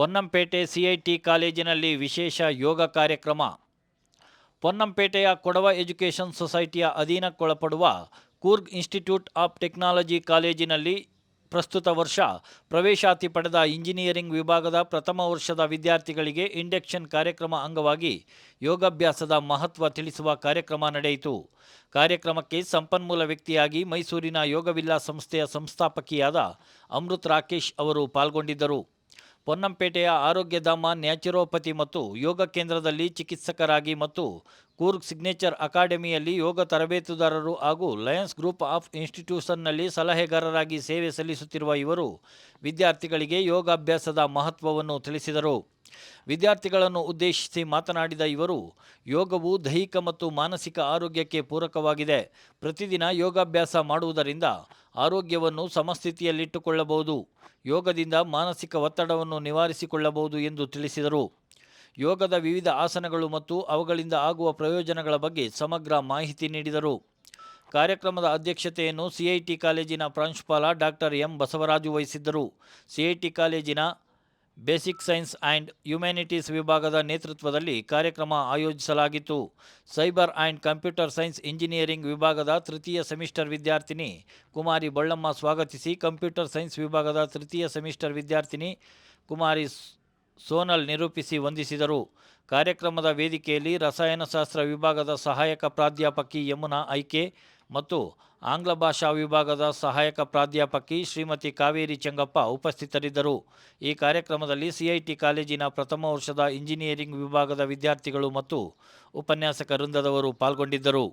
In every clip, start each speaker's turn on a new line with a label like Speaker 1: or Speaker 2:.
Speaker 1: Ponnampet CIT ಕಾಲೇಜಿನಲ್ಲಿ ವಿಶೇಷ ಯೋಗ ಕಾರ್ಯಕ್ರಮ. ಪೊನ್ನಂಪೇಟೆಯ ಕೊಡವ ಎಜುಕೇಷನ್ ಸೊಸೈಟಿಯ ಅಧೀನಕ್ಕೊಳಪಡುವ ಕೂರ್ಗ್ ಇನ್ಸ್ಟಿಟ್ಯೂಟ್ ಆಫ್ ಟೆಕ್ನಾಲಜಿ ಕಾಲೇಜಿನಲ್ಲಿ ಪ್ರಸ್ತುತ ವರ್ಷ ಪ್ರವೇಶಾತಿ ಪಡೆದ ಇಂಜಿನಿಯರಿಂಗ್ ವಿಭಾಗದ ಪ್ರಥಮ ವರ್ಷದ ವಿದ್ಯಾರ್ಥಿಗಳಿಗೆ ಇಂಡಕ್ಷನ್ ಕಾರ್ಯಕ್ರಮ ಅಂಗವಾಗಿ ಯೋಗಾಭ್ಯಾಸದ ಮಹತ್ವ ತಿಳಿಸುವ ಕಾರ್ಯಕ್ರಮ ನಡೆಯಿತು. ಕಾರ್ಯಕ್ರಮಕ್ಕೆ ಸಂಪನ್ಮೂಲ ವ್ಯಕ್ತಿಯಾಗಿ ಮೈಸೂರಿನ ಯೋಗವಿಲ್ಲಾ ಸಂಸ್ಥೆಯ ಸಂಸ್ಥಾಪಕಿಯಾದ ಅಮೃತ್ ರಾಕೇಶ್ ಅವರು ಪಾಲ್ಗೊಂಡಿದ್ದರು. ಪೊನ್ನಂಪೇಟೆಯ ಆರೋಗ್ಯಧಾಮ ನ್ಯಾಚುರೋಪತಿ ಮತ್ತು ಯೋಗ ಕೇಂದ್ರದಲ್ಲಿ ಚಿಕಿತ್ಸಕರಾಗಿ ಮತ್ತು ಕೂರ್ಗ್ ಸಿಗ್ನೇಚರ್ ಅಕಾಡೆಮಿಯಲ್ಲಿ ಯೋಗ ತರಬೇತುದಾರರು ಹಾಗೂ ಲಯನ್ಸ್ ಗ್ರೂಪ್ ಆಫ್ ಇನ್ಸ್ಟಿಟ್ಯೂಷನ್ನಲ್ಲಿ ಸಲಹೆಗಾರರಾಗಿ ಸೇವೆ ಸಲ್ಲಿಸುತ್ತಿರುವ ಇವರು ವಿದ್ಯಾರ್ಥಿಗಳಿಗೆ ಯೋಗಾಭ್ಯಾಸದ ಮಹತ್ವವನ್ನು ತಿಳಿಸಿದರು. ವಿದ್ಯಾರ್ಥಿಗಳನ್ನು ಉದ್ದೇಶಿಸಿ ಮಾತನಾಡಿದ ಇವರು, ಯೋಗವು ದೈಹಿಕ ಮತ್ತು ಮಾನಸಿಕ ಆರೋಗ್ಯಕ್ಕೆ ಪೂರಕವಾಗಿದೆ. ಪ್ರತಿದಿನ ಯೋಗಾಭ್ಯಾಸ ಮಾಡುವುದರಿಂದ ಆರೋಗ್ಯವನ್ನು ಸಮಸ್ಥಿತಿಯಲ್ಲಿಟ್ಟುಕೊಳ್ಳಬಹುದು. ಯೋಗದಿಂದ ಮಾನಸಿಕ ಒತ್ತಡವನ್ನು ನಿವಾರಿಸಿಕೊಳ್ಳಬಹುದು ಎಂದು ತಿಳಿಸಿದರು. ಯೋಗದ ವಿವಿಧ ಆಸನಗಳು ಮತ್ತು ಅವುಗಳಿಂದ ಆಗುವ ಪ್ರಯೋಜನಗಳ ಬಗ್ಗೆ ಸಮಗ್ರ ಮಾಹಿತಿ ನೀಡಿದರು. ಕಾರ್ಯಕ್ರಮದ ಅಧ್ಯಕ್ಷತೆಯನ್ನು ಸಿಐಟಿ ಕಾಲೇಜಿನ ಪ್ರಾಂಶುಪಾಲ ಡಾಕ್ಟರ್ ಎಂ ಬಸವರಾಜು ವಹಿಸಿದ್ದರು. ಸಿಐಟಿ ಕಾಲೇಜಿನ ಬೇಸಿಕ್ ಸೈನ್ಸ್ ಆ್ಯಂಡ್ ಹ್ಯುಮ್ಯಾನಿಟೀಸ್ ವಿಭಾಗದ ನೇತೃತ್ವದಲ್ಲಿ ಕಾರ್ಯಕ್ರಮ ಆಯೋಜಿಸಲಾಗಿತ್ತು. Cyber and computer science engineering ವಿಭಾಗದ ತೃತೀಯ ಸೆಮಿಸ್ಟರ್ ವಿದ್ಯಾರ್ಥಿನಿ ಕುಮಾರಿ ಬಳ್ಳಮ್ಮ ಸ್ವಾಗತಿಸಿ ಕಂಪ್ಯೂಟರ್ ಸೈನ್ಸ್ ವಿಭಾಗದ ತೃತೀಯ ಸೆಮಿಸ್ಟರ್ ವಿದ್ಯಾರ್ಥಿನಿ ಕುಮಾರಿ ಸೋನಲ್ ನಿರೂಪಿಸಿ ವಂದಿಸಿದರು. ಕಾರ್ಯಕ್ರಮದ ವೇದಿಕೆಯಲ್ಲಿ ರಸಾಯನಶಾಸ್ತ್ರ ವಿಭಾಗದ ಸಹಾಯಕ ಪ್ರಾಧ್ಯಾಪಕಿ ಯಮುನಾ ಐಕೆ ಮತ್ತು ಆಂಗ್ಲ ಭಾಷಾ ವಿಭಾಗದ ಸಹಾಯಕ ಪ್ರಾಧ್ಯಾಪಕಿ ಶ್ರೀಮತಿ ಕಾವೇರಿ ಚೆಂಗಪ್ಪ ಉಪಸ್ಥಿತರಿದ್ದರು ಈ ಕಾರ್ಯಕ್ರಮದಲ್ಲಿ ಸಿಐಟಿ ಕಾಲೇಜಿನ ಪ್ರಥಮ ವರ್ಷದ ಇಂಜಿನಿಯರಿಂಗ್ ವಿಭಾಗದ ವಿದ್ಯಾರ್ಥಿಗಳು ಮತ್ತು ಉಪನ್ಯಾಸಕ ವೃಂದದವರು ಪಾಲ್ಗೊಂಡಿದ್ದರು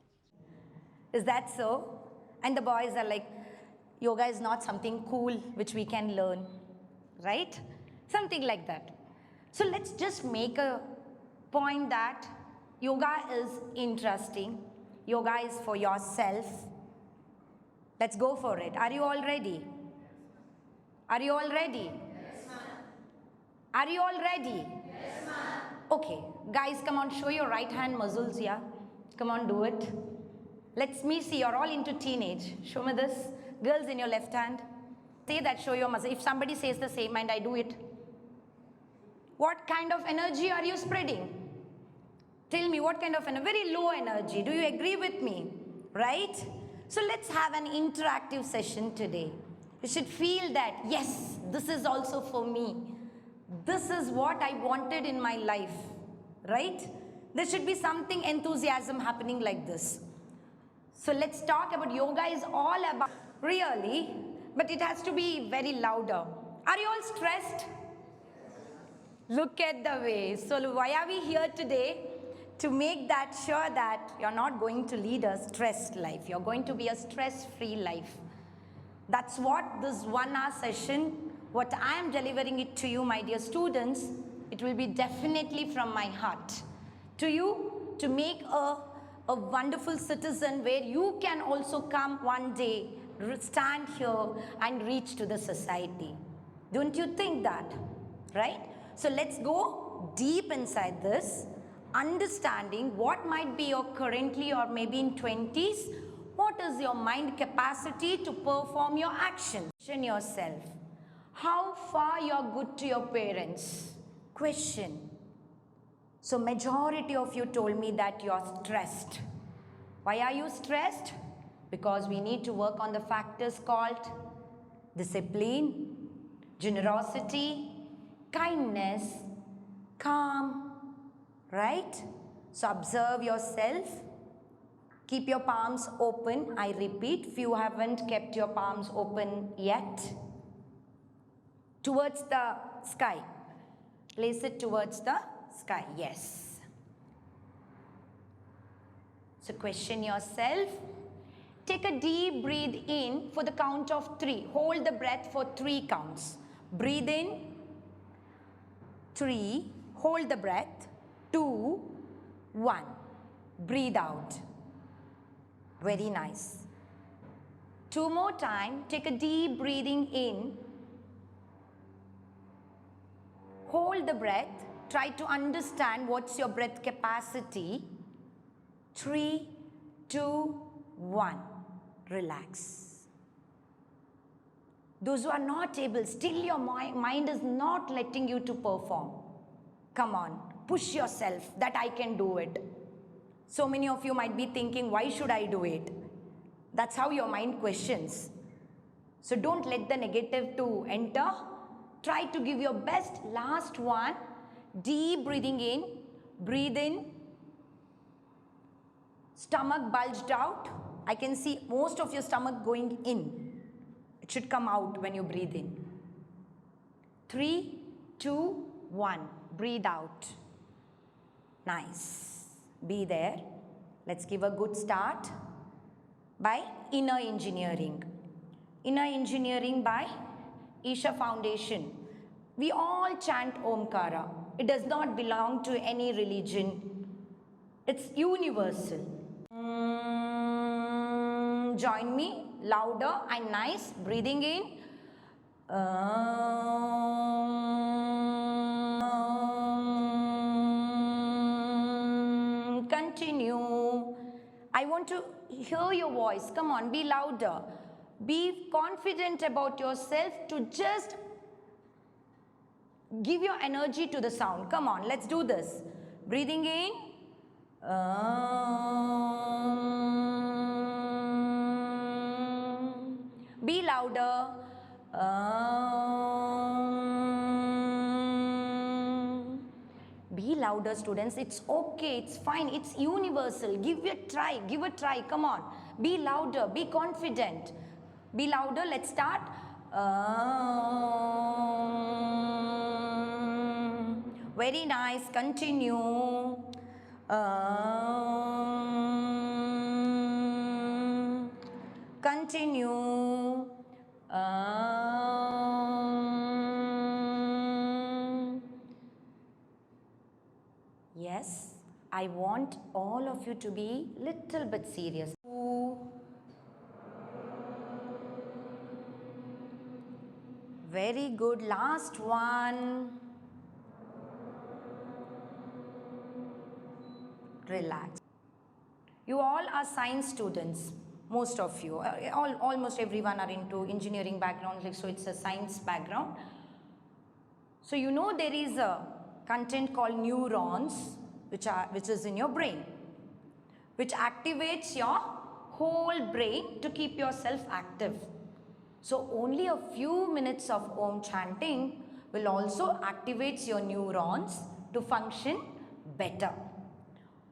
Speaker 2: Is that so? And the boys are like, yoga is not something cool which we can learn, right? Something like that. So let's just make a point that yoga is interesting, yoga is for yourself. Let's go for it. Are you all ready? Are you all ready? Yes, Are you all ready? Yes, ma'am. Okay, guys, come on, show your right hand muscles, yeah? Come on, do it. Let's me see, you're all into teenage. Show me this. Girls in your left hand. Say that, show your muscle. If somebody says the same and I do it, what kind of energy are you spreading? Tell me what kind of energy? Very low energy. Do you agree with me? Right? So let's have an interactive session today. You should feel that, yes, this is also for me. This is what I wanted in my life. Right? There should be something enthusiasm happening like this. So let's talk about yoga is all about really, but it has to be very louder. Are you all stressed? Look at the way. So, why are we here today? To make that sure that you're not going to lead a stressed life. You're going to be a stress free life. That's what this one hour session, what I am delivering it to you, my dear students, it will be definitely from my heart to you to make a, a wonderful citizen where you can also come one day, stand here and reach to the society. Don't you think that? Right? So let's go deep inside this, understanding what might be your currently or maybe in 20s, what is your mind capacity to perform your action? Question yourself. How far you're good to your parents? Question. So majority of you told me that you're stressed. Why are you stressed? Because we need to work on the factors called discipline, generosity, kindness, calm, right? So observe yourself. Keep your palms open. I repeat, few haven't kept your palms open yet. Towards the sky. Place it towards the sky. Yes. So question yourself. Take a deep breathe in for the count of three. Hold the breath for three counts. Breathe in. Three. Hold the breath. Two. One. Breathe out. Very nice. Two more time. Take a deep breathing in. Hold the breath. Try to understand what's your breath capacity. Three, two, one. Relax. Those who are not able, still your mind is not letting you to perform. Come on, push yourself that I can do it. So many of you might be thinking, why should I do it? That's how your mind questions. So don't let the negative to enter. Try to give your best. Last one, deep breathing in, breathe in, stomach bulged out. I can see most of your stomach going in. It should come out when you breathe in. Three, two, one. Breathe out. Nice. Be there. Let's give a good start by inner engineering. Inner engineering by Isha Foundation. We all chant Omkara. It does not belong to any religion. It's universal. Mm, join me louder and nice. Breathing in. Um, I want to hear your voice. Come on, be louder. Be confident about yourself to just give your energy to the sound. Come on, let's do this. Breathing in. Um, be louder. Um, louder, students. It's okay. It's fine. It's universal. Give it a try. Give a try. Come on. Be louder. Be confident. Be louder. Let's start. Um, very nice. Continue. Um, continue. I want all of you to be little bit serious. Very good. Last one. Relax. You all are science students, most of you. Uh, all, almost everyone are into engineering background, like, so it's a science background. So you know there is a content called neurons, which are which is in your brain, which activates your whole brain to keep yourself active. So only a few minutes of Om chanting will also activates your neurons to function better.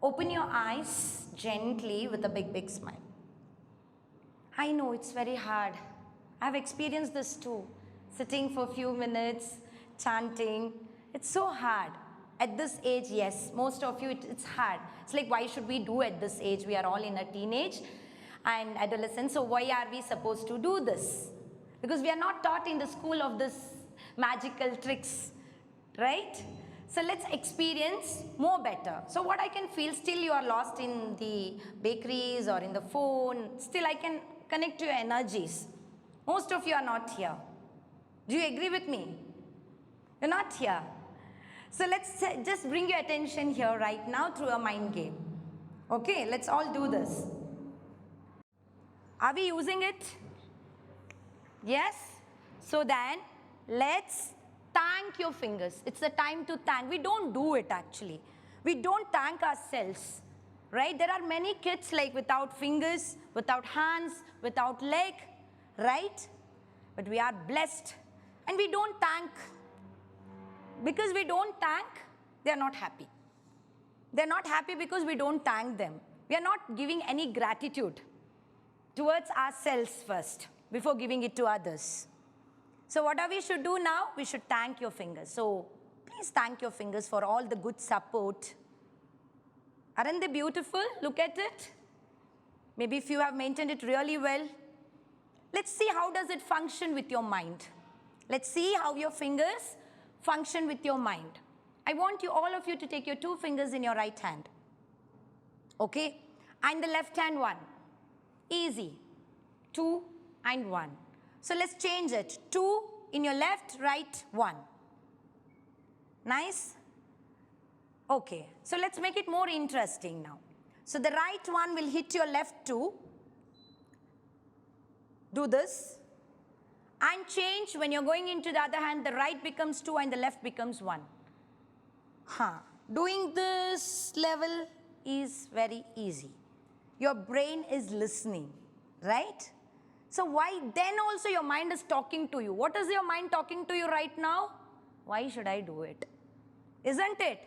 Speaker 2: Open your eyes gently with a big, big smile. I know it's very hard. I've experienced this too. Sitting for a few minutes, chanting. It's so hard. At this age, yes, most of you, it, it's hard. It's like, why should we do at this age? We are all in a teenage and adolescence. So, why are we supposed to do this? Because we are not taught in the school of this magical tricks, right? So let's experience more better. So what I can feel, still you are lost in the bakeries or in the phone. Still I can connect to your energies. Most of you are not here. Do you agree with me? You're not here. So let's just bring your attention here right now through a mind game. Okay, let's all do this. Are we using it? Yes? So then, let's thank your fingers. It's the time to thank. We don't do it actually. We don't thank ourselves. Right? There are many kids like without fingers, without hands, without leg, right? But we are blessed. And we don't thank. Because we don't thank, they are not happy. They're not happy because we don't thank them. We are not giving any gratitude towards ourselves first before giving it to others. So, what are we should do now? We should thank your fingers. So, please thank your fingers for all the good support. Aren't they beautiful? Look at it. Maybe if you have maintained it really well. Let's see how does it function with your mind. Let's see how your fingers function with your mind. I want you all of you to take your two fingers in your right hand. Okay? And the left hand one. Easy. Two and one. So let's change it. Two in your left, right, one. Nice? Okay. So let's make it more interesting now. So the right one will hit your left two. Do this. And change when you're going into the other hand, the right becomes 2 and the left becomes 1. Huh. Doing this level is very easy. Your brain is listening, right? So, why then also your mind is talking to you? What is your mind talking to you right now? Why should I do it? Isn't it?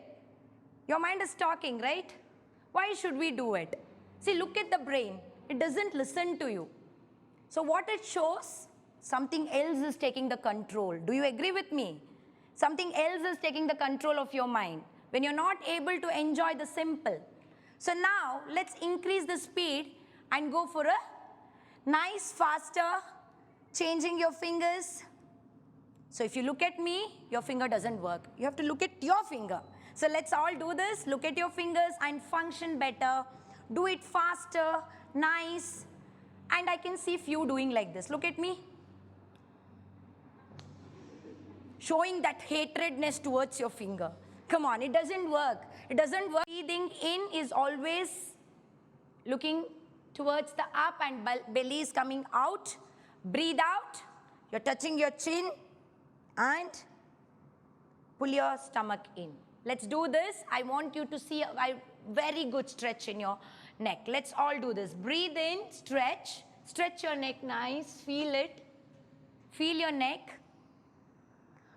Speaker 2: Your mind is talking, right? Why should we do it? See, look at the brain. It doesn't listen to you. So, what it shows, something else is taking the control. Do you agree with me? Something else is taking the control of your mind when you're not able to enjoy the simple. So, now let's increase the speed and go for a nice, faster, changing your fingers. So, if you look at me, your finger doesn't work. You have to look at your finger. So, let's all do this. Look at your fingers and function better. Do it faster, nice. And I can see few doing like this. Look at me. Showing that hatredness towards your finger. Come on, it doesn't work. It doesn't work. Breathing in is always looking towards the up and belly is coming out. Breathe out. You're touching your chin and pull your stomach in. Let's do this. I want you to see a very good stretch in your neck. Let's all do this. Breathe in, stretch. Stretch your neck nice. Feel it. Feel your neck.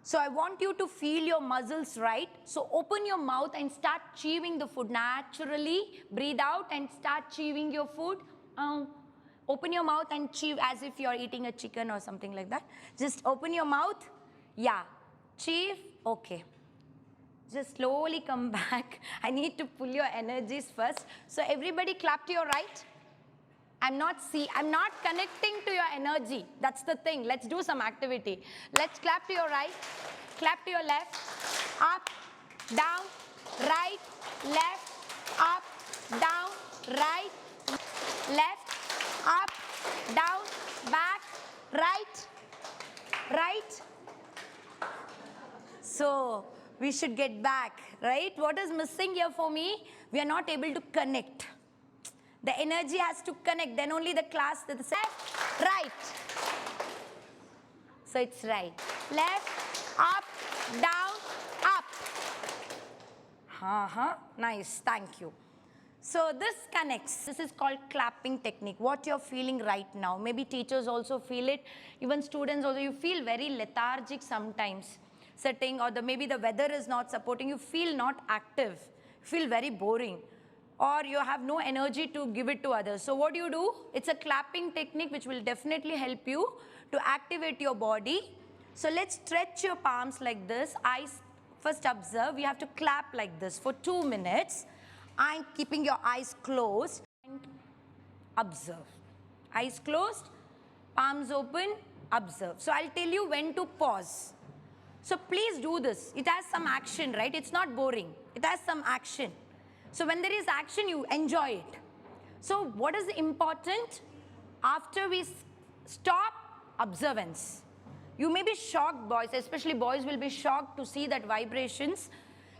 Speaker 2: So I want you to feel your muscles right. So open your mouth and start chewing the food naturally. Breathe out and start chewing your food. Um, open your mouth and chew as if you're eating a chicken or something like that. Just open your mouth. Yeah. Chew. Okay. Just slowly come back. I need to pull your energies first. So everybody clap to your right. I'm not see I'm not connecting to your energy. That's the thing. Let's do some activity. Let's clap to your right, clap to your left, up, down, right, left, up, down, right, left, up, down, back, right, right. So we should get back, right? What is missing here for me? We are not able to connect. The energy has to connect, then only the class, the left, right. So it's right. Left, up, down, up. Uh-huh. Nice, thank you. So this connects. This is called clapping technique. What you're feeling right now. Maybe teachers also feel it. Even students also. You feel very lethargic sometimes. Sitting or the maybe the weather is not supporting. You feel not active. Feel very boring. Or you have no energy to give it to others. So what do you do? It's a clapping technique which will definitely help you to activate your body. So let's stretch your palms like this. Eyes first observe. You have to clap like this for two minutes I'm keeping your eyes closed and observe. Eyes closed, palms open, observe. So I'll tell you when to pause. So please do this. It has some action, right? It's not boring. It has some action. So when there is action, you enjoy it. So what is important? After we stop, observance. You may be shocked, boys, especially boys will be shocked to see that vibrations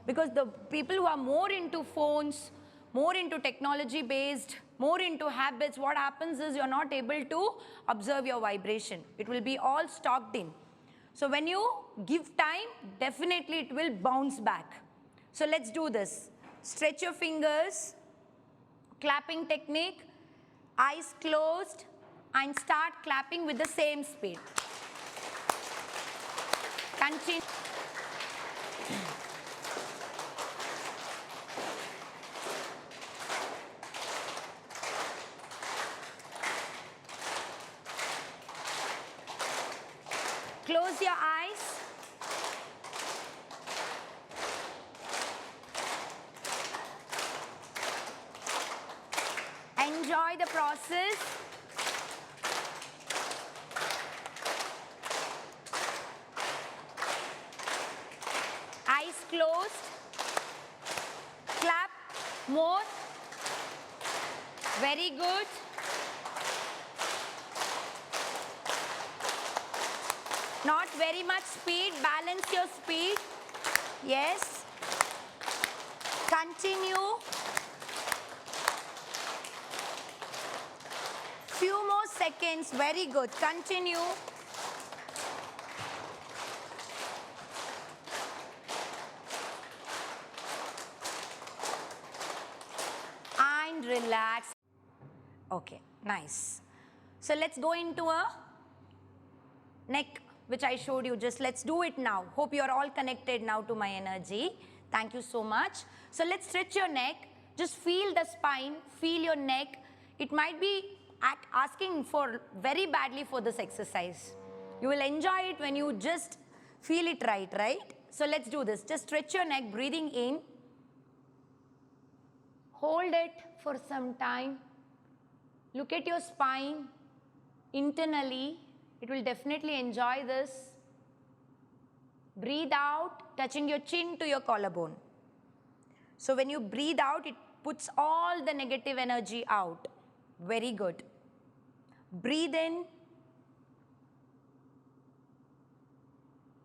Speaker 2: because the people who are more into phones, more into technology based, more into habits, what happens is you're not able to observe your vibration. It will be all stocked in. So when you give time, definitely it will bounce back. So let's do this. Stretch your fingers, clapping technique, eyes closed, and start clapping with the same speed. Continue. Close your eyes. Enjoy the process. Eyes closed. Clap more. Very good. Not very much speed. Balance your speed. Yes. Continue. seconds. Very good. Continue. And relax. Okay, nice. So let's go into a neck which I showed you just let's do it now. Hope you are all connected now to my energy. Thank you so much. So let's stretch your neck. Just feel the spine, feel your neck. It might be act- asking for very badly for this exercise. You will enjoy it when you just feel it right, right? So let's do this. Just stretch your neck, breathing in. Hold it for some time. Look at your spine internally. It will definitely enjoy this. Breathe out, touching your chin to your collarbone. So when you breathe out, it puts all the negative energy out. Very good. Breathe in.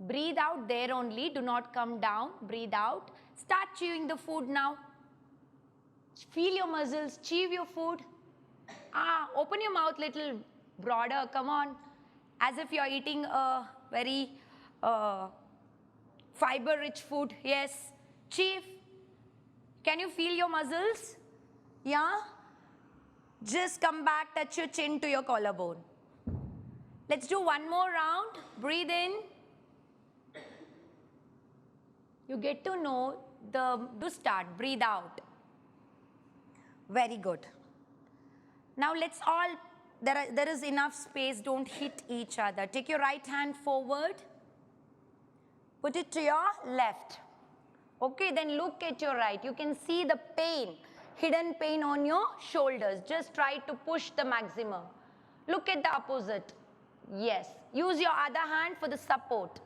Speaker 2: Breathe out there only. Do not come down. Breathe out. Start chewing the food now. Feel your muscles. Chew your food. Ah, open your mouth little broader. Come on. As if you're eating a very uh, fiber rich food. Yes. Chief. Can you feel your muscles? Yeah? Just come back, touch your chin to your collarbone. Let's do one more round. Breathe in. You get to know the to start. Breathe out. Very good. Now let's all there, are, there is enough space. Don't hit each other. Take your right hand forward. Put it to your left. Okay, then look at your right. You can see the pain, hidden pain on your shoulders. Just try to push the maximum. Look at the opposite. Yes. Use your other hand for the support.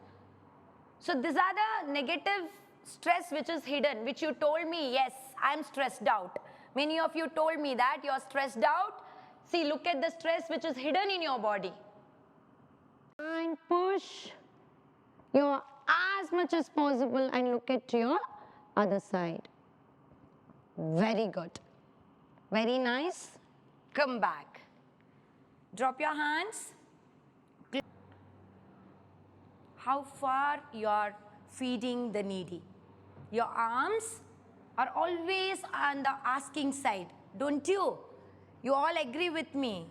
Speaker 2: So these are the negative stress which is hidden, which you told me, yes, I'm stressed out. Many of you told me that you're stressed out. See, look at the stress which is hidden in your body.
Speaker 3: and push your as much as possible and look at your other side. Very good. Very nice.
Speaker 2: Come back. Drop your hands. How far you are feeding the needy. Your arms are always on the asking side, don't you? You all agree with me.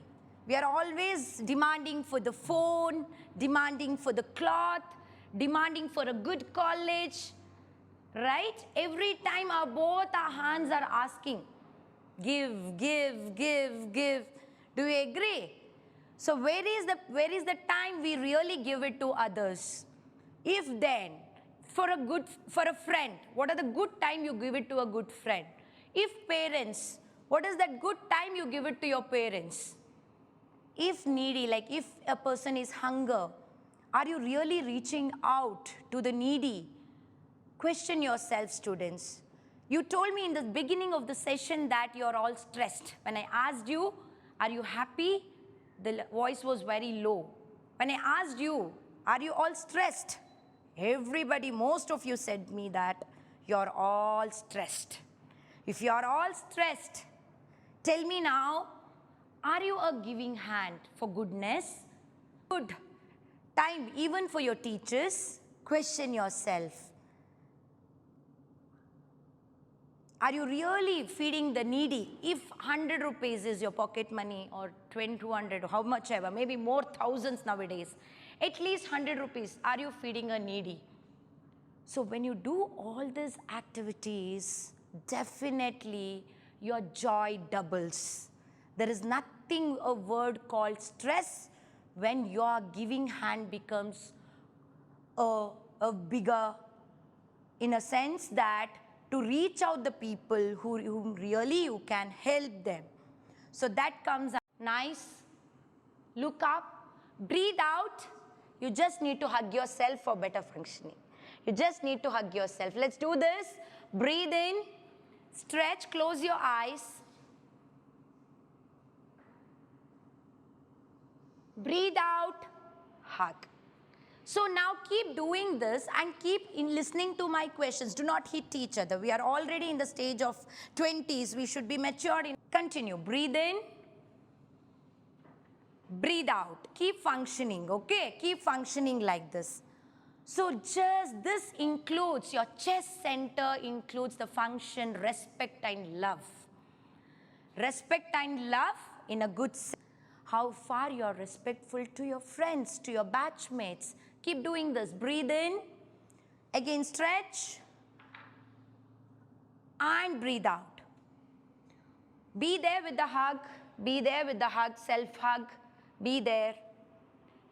Speaker 2: We are always demanding for the phone, demanding for the cloth, demanding for a good college, right? Every time our both our hands are asking, give, give, give, give. Do you agree? So where is the where is the time we really give it to others? If then, for a good for a friend, what are the good time you give it to a good friend? If parents, what is that good time you give it to your parents? If needy, like if a person is hunger, are you really reaching out to the needy? Question yourself, students. You told me in the beginning of the session that you're all stressed. When I asked you, Are you happy? The voice was very low. When I asked you, Are you all stressed? Everybody, most of you said me that you're all stressed. If you're all stressed, tell me now, are you a giving hand for goodness? Good time even for your teachers. Question yourself. Are you really feeding the needy? If 100 rupees is your pocket money or 200, how much ever, maybe more thousands nowadays, at least 100 rupees, are you feeding a needy? So when you do all these activities, definitely your joy doubles. There is nothing a word called stress when your giving hand becomes a, a bigger in a sense that to reach out the people who, whom really you can help them. So that comes out. nice. Look up, breathe out. You just need to hug yourself for better functioning. You just need to hug yourself. Let's do this. Breathe in, stretch, close your eyes. Breathe out, hug. So now keep doing this and keep in listening to my questions. Do not hit each other. We are already in the stage of 20s. We should be matured. In. Continue. Breathe in. Breathe out. Keep functioning, okay? Keep functioning like this. So just this includes your chest center includes the function respect and love. Respect and love in a good sense. How far you are respectful to your friends, to your batchmates. Keep doing this. Breathe in. Again, stretch. And breathe out. Be there with the hug. Be there with the hug, self hug. Be there.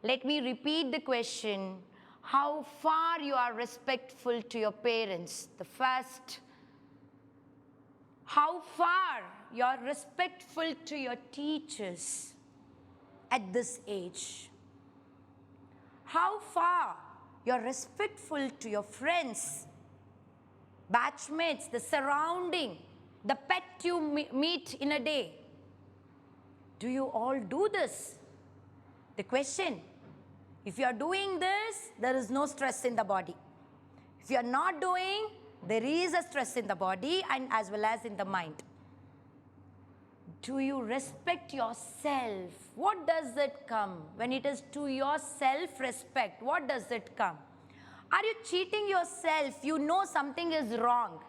Speaker 2: Let me repeat the question How far you are respectful to your parents? The first. How far you are respectful to your teachers at this age? How far you are respectful to your friends, batchmates, the surrounding, the pet you meet in a day? Do you all do this? The question if you are doing this, there is no stress in the body. If you are not doing, there is a stress in the body and as well as in the mind. Do you respect yourself? What does it come? When it is to your self respect, what does it come? Are you cheating yourself? You know something is wrong.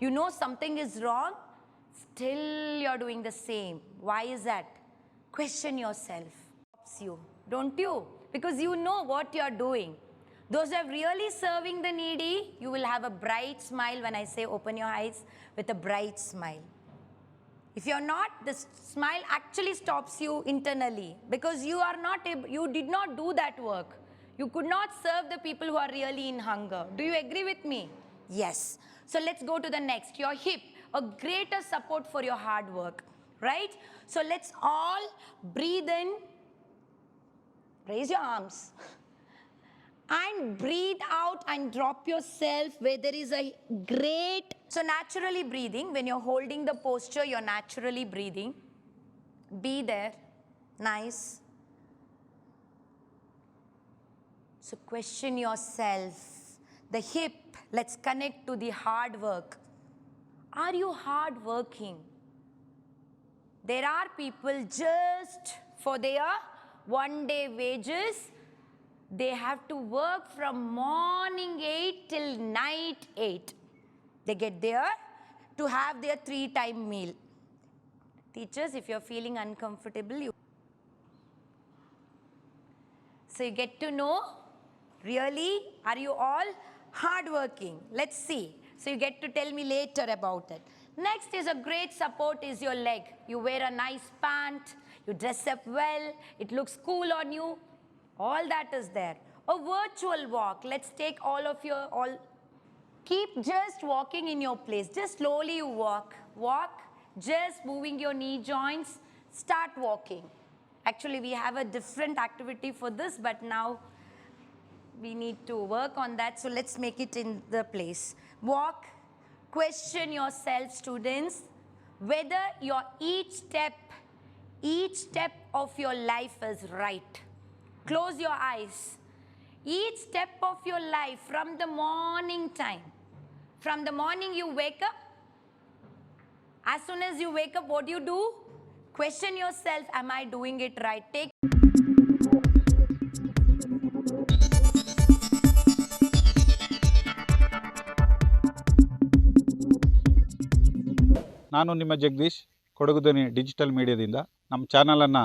Speaker 2: You know something is wrong, still you're doing the same. Why is that? Question yourself. Stops you, don't you? Because you know what you're doing. Those who are really serving the needy, you will have a bright smile when I say open your eyes with a bright smile. If you're not, the smile actually stops you internally because you are not able, you did not do that work. You could not serve the people who are really in hunger. Do you agree with me? Yes. So let's go to the next. Your hip, a greater support for your hard work, right? So let's all breathe in, raise your arms, and breathe out and drop yourself where there is a great. So, naturally breathing, when you're holding the posture, you're naturally breathing. Be there. Nice. So, question yourself. The hip, let's connect to the hard work. Are you hard working? There are people just for their one day wages, they have to work from morning 8 till night 8. They get there to have their three time meal. Teachers, if you're feeling uncomfortable, you so you get to know really are you all hardworking? Let's see. So you get to tell me later about it. Next is a great support is your leg. You wear a nice pant, you dress up well, it looks cool on you. All that is there. A virtual walk. Let's take all of your all keep just walking in your place. Just slowly you walk. Walk, just moving your knee joints. Start walking. Actually, we have a different activity for this, but now we need to work on that. So let's make it in the place. Walk. Question yourself, students, whether your each step, each step of your life is right. Close your eyes. Each step of your life from the morning time, from the morning you wake up, as soon as you wake up, what do you do? Question yourself, am I doing it right? Take
Speaker 4: ನಾನು ನಿಮ್ಮ Jagadish ಕೊಡಗುದನಿ digital ಮೀಡಿಯಾದಿಂದ ನಮ್ಮ ಚಾನಲನ್ನು